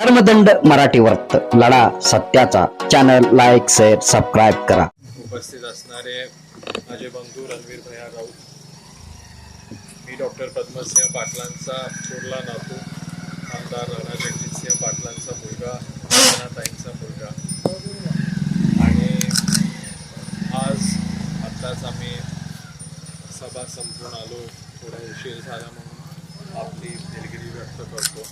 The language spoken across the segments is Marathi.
धर्मदंड मराठी वर्त लढा सत्याचा. चॅनल लाईक शेअर सबस्क्राईब करा. उपस्थित असणारे माझे बंधू रणवीर भैया राऊत. मी डॉक्टर पद्मसिंह पाटलांचा थोरला नातू. आमदार राणा जगजितसिंह पाटलांचा मुलगा. ताईंचा मुलगा. आणि आज आत्ताच आम्ही सभा संपून आलो. थोडा उशीर झाला म्हणून आपली दिलगिरी व्यक्त करतो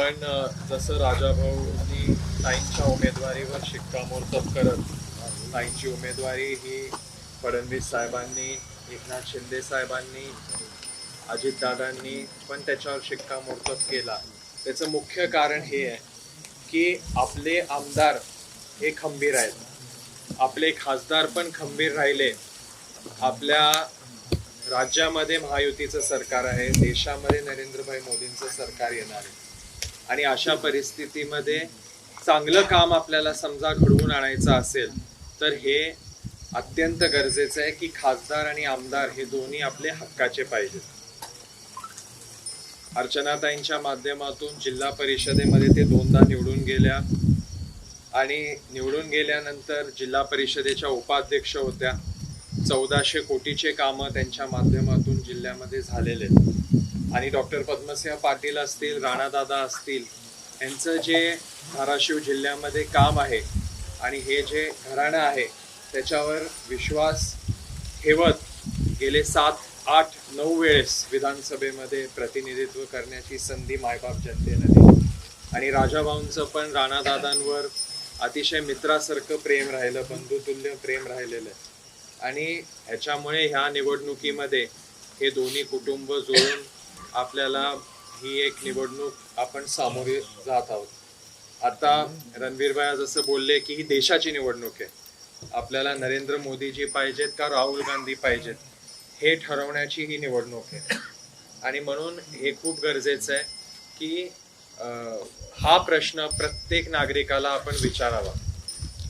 पण जसं राजाभाऊंनी ताईंच्या उमेदवारीवर शिक्कामोर्तब करत ताईंची उमेदवारी ही फडणवीस साहेबांनी एकनाथ शिंदे साहेबांनी अजितदादांनी पण त्याच्यावर शिक्कामोर्तब केला. त्याचं मुख्य कारण हे आहे की आपले आमदार हे खंबीर आहेत. आपले खासदार पण खंबीर राहिले. आपल्या राज्यामध्ये महायुतीचं सरकार आहे देशामध्ये नरेंद्रभाई मोदींचं सरकार येणार आहे. आणि अशा परिस्थितीमध्ये चांगलं काम आपल्याला समजा घडवून आणायचं असेल तर हे अत्यंत गरजेचं आहे की खासदार आणि आमदार हे दोन्ही आपले हक्काचे पाहिजेत. अर्चनाताईंच्या माध्यमातून जिल्हा परिषदेमध्ये ते दोनदा निवडून गेल्या आणि निवडून गेल्यानंतर जिल्हा परिषदेच्या उपाध्यक्ष होत्या. चौदाशे कोटीचे कामं त्यांच्या माध्यमातून जिल्ह्यामध्ये झालेले आहेत. आणि डॉक्टर पद्मसिंह पाटील असतील राणादादा असतील यांचं जे धाराशिव जिल्ह्यामध्ये काम आहे आणि हे जे घराणं आहे त्याच्यावर विश्वास ठेवत गेले सात आठ नऊ वेळेस विधानसभेमध्ये प्रतिनिधित्व करण्याची संधी मायबाप जनतेला दिली. आणि राजाभाऊंचं पण राणादादांवर अतिशय मित्रासारखं प्रेम राहिलं बंधुतुल्य प्रेम राहिलेलं. आहे आणि ह्याच्यामुळे ह्या निवडणुकीमध्ये हे दोन्ही कुटुंब जोडून आपल्याला ही एक निवडणूक आपण सामोरे जात आहोत. आता रणवीरबाया जसं बोलले की ही देशाची निवडणूक आहे. आपल्याला नरेंद्र मोदीजी पाहिजेत का राहुल गांधी पाहिजेत हे ठरवण्याची ही निवडणूक आहे. आणि म्हणून हे खूप गरजेचं आहे की हा प्रश्न प्रत्येक नागरिकाला आपण विचारावा.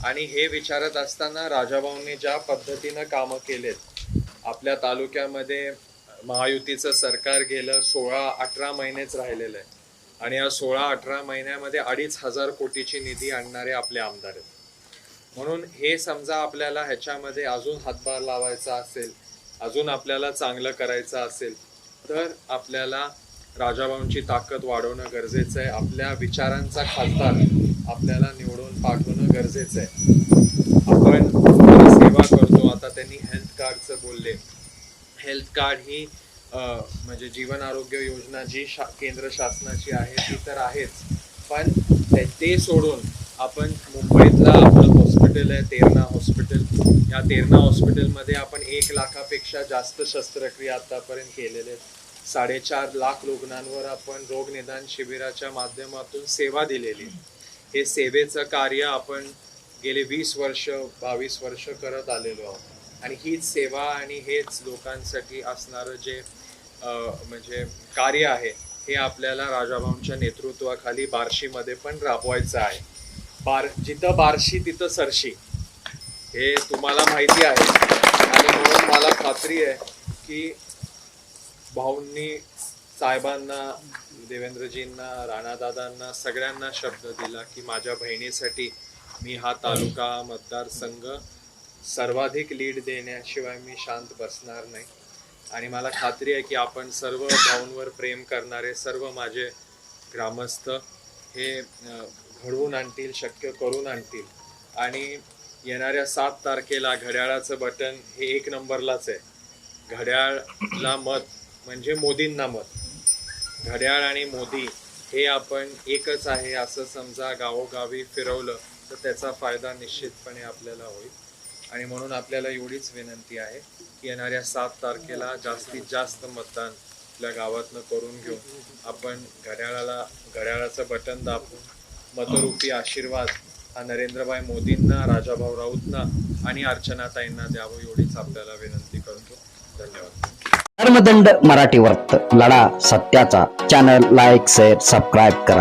आणि हे विचारत असताना राजाभाऊंनी ज्या पद्धतीनं कामं केलेत आपल्या तालुक्यामध्ये महायुतीचं सरकार गेलं सोळा अठरा महिनेच राहिलेलं आहे. आणि या सोळा अठरा महिन्यामध्ये अडीच हजार कोटीची निधी आणणारे आपले आमदार आहेत. म्हणून हे समजा आपल्याला ह्याच्यामध्ये अजून हातभार लावायचा असेल अजून आपल्याला चांगलं करायचं असेल तर आपल्याला राजाभाऊंची ताकद वाढवणं गरजेचं आहे. आपल्या विचारांचा खासदार आपल्याला निवडून पाठवणं गरजेचं आहे. आपण सेवा करतो. आता त्यांनी हेल्थ कार्डचं बोलले. हेल्थ कार्ड ही म्हणजे जीवन आरोग्य योजना जी शा केंद्र शासनाची आहे ती तर आहेच. पण ते- सोडून आपण मुंबईतला आपलं हॉस्पिटल आहे तेरणा हॉस्पिटल या तेरणा हॉस्पिटलमध्ये आपण एक लाखापेक्षा जास्त शस्त्रक्रिया आतापर्यंत केलेले आहेत. साडेचार लाख रुग्णांवर आपण रोग निदान शिबिराच्या माध्यमातून सेवा दिलेली हे सेवेचं कार्य आपण गेले वीस वर्ष बावीस वर्ष करत आलेलो आहोत. आणि हीच सेवा आणि हेच लोकांसाठी असणारं जे म्हणजे कार्य आहे हे आपल्याला राजाभाऊंच्या नेतृत्वाखाली बार्शीमध्ये पण राबवायचं आहे. बार जिथं बार्शी तिथं सरशी. हे तुम्हाला माहिती आहे. आणि म्हणून मला खात्री आहे की भाऊंनी साहेबांना देवेंद्रजींना राणादादांना सगळ्यांना शब्द दिला की माझ्या बहिणीसाठी मी हा तालुका मतदारसंघ सर्वाधिक लीड देण्याशिवाय मी शांत बसणार नाही. आणि मला खात्री आहे की आपण सर्व भाऊंवर प्रेम करणारे सर्व माझे ग्रामस्थ हे घडवून आणतील शक्य करून आणतील. आणि येणाऱ्या सात तारखेला घड्याळाचं बटन हे एक नंबरलाच आहे. घड्याळला मत म्हणजे मोदींना मत. घड्याळ आणि मोदी हे आपण एकच आहे असं समजा गावोगावी फिरवलं तर त्याचा फायदा निश्चितपणे आपल्याला होईल. आणि म्हणून आपल्याला एवढीच विनंती आहे की येणाऱ्या सात तारखेला जास्तीत जास्त मतदान आपल्या गावातनं करून घेऊन आपण घड्याळाला घड्याळाचं बटन दाबून मतरूपी आशीर्वाद हा नरेंद्रभाई मोदींना राजाभाऊ राऊतना आणि अर्चनाताईंना द्यावं एवढीच आपल्याला विनंती करतो. धन्यवाद. धर्मदंड मराठी वर्त लढा सत्याचा. चॅनल लाईक शेअर सबस्क्राईब करा.